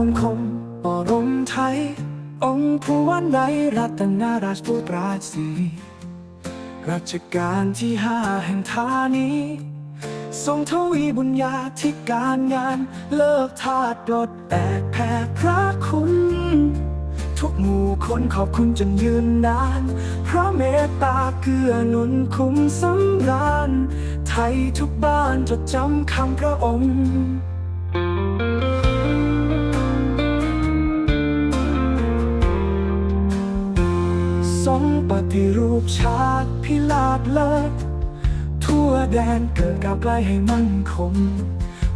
กล่าวบังคมบรมไทย องค์ผู้ว่าในรัตนาราชบุตราสีรัชกาลที่ห้าแห่งธานีทรงทวีบุญญาธิการงาน เลิกทาสดดแตกแผ่พระคุณ ทุกหมู่คนขอบคุณจนยืนนานเพราะเมตตาเกื้อหนุนคุ้มสำราญ ไทยทุกบ้านจดจำคำพระองค์ ปฏิรูปชาติพิลาดเลิศทั่วแดนเกิดก้าวไกลให้มั่นคง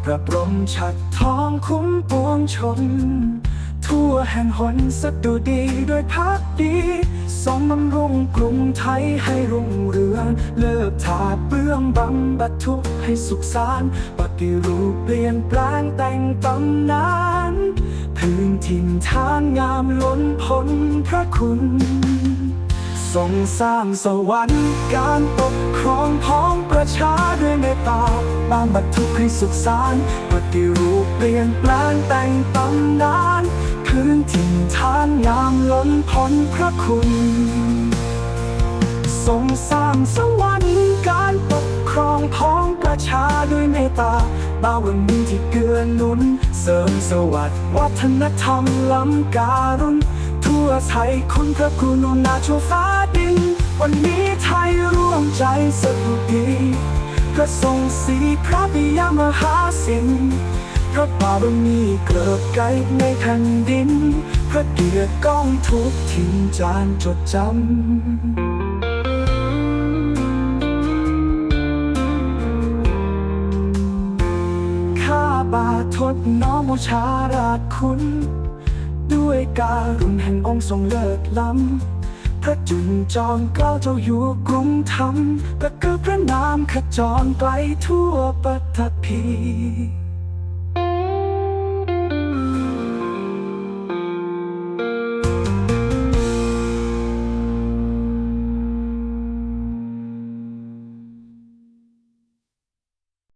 พระบรมฉัดทองคุ้มปวงชน ทั่วแห่งหนสดุดีด้วยพักดีทรงบำรุงกรุงไทยให้รุ่งเรือง เลิกถาดเบื้องบำบัดทุกให้สุขสาร ปฏิรูปเปลี่ยนแปลงแต่งตำนานพื้นถิ่นทานงามล้นพ้นพระคุณ ทรงสร้างสวรรค์การปกครองพ้องประชาด้วยเมตตาบางบัดทุกข์ให้สุขสารปฏิรูปเปลี่ยนแปลงแต่งตำนานพื้นถิ่นทานงามล้นพ้นพระคุณ ทรงสร้างสวรรค์การปกครองพ้องประชาด้วยเมตตาบาวมีที่เกื้อหนุน เสริมสวัสดิ์วัฒนธรรมล้ำการุณ ทั่วไทยคุณพระกุณานาชั่วฟ้าดิน วันนี้ไทยร่วมใจสดุดีพระทรงสีพระปิยมหาสินพระบารมีเกิดไกลในแผ่นดิน พระเกียรติก้องทุกถิ่นจานจดจำข้าบาทดน้อมบูชาราชคุณ ด้วยการุณแห่งองค์ทรงเลิศล้ำ พระจุลจอมเกล้าเจ้าอยู่กรุงธรรมประเกิดพระนามขจรไกลทั่วปัตตภี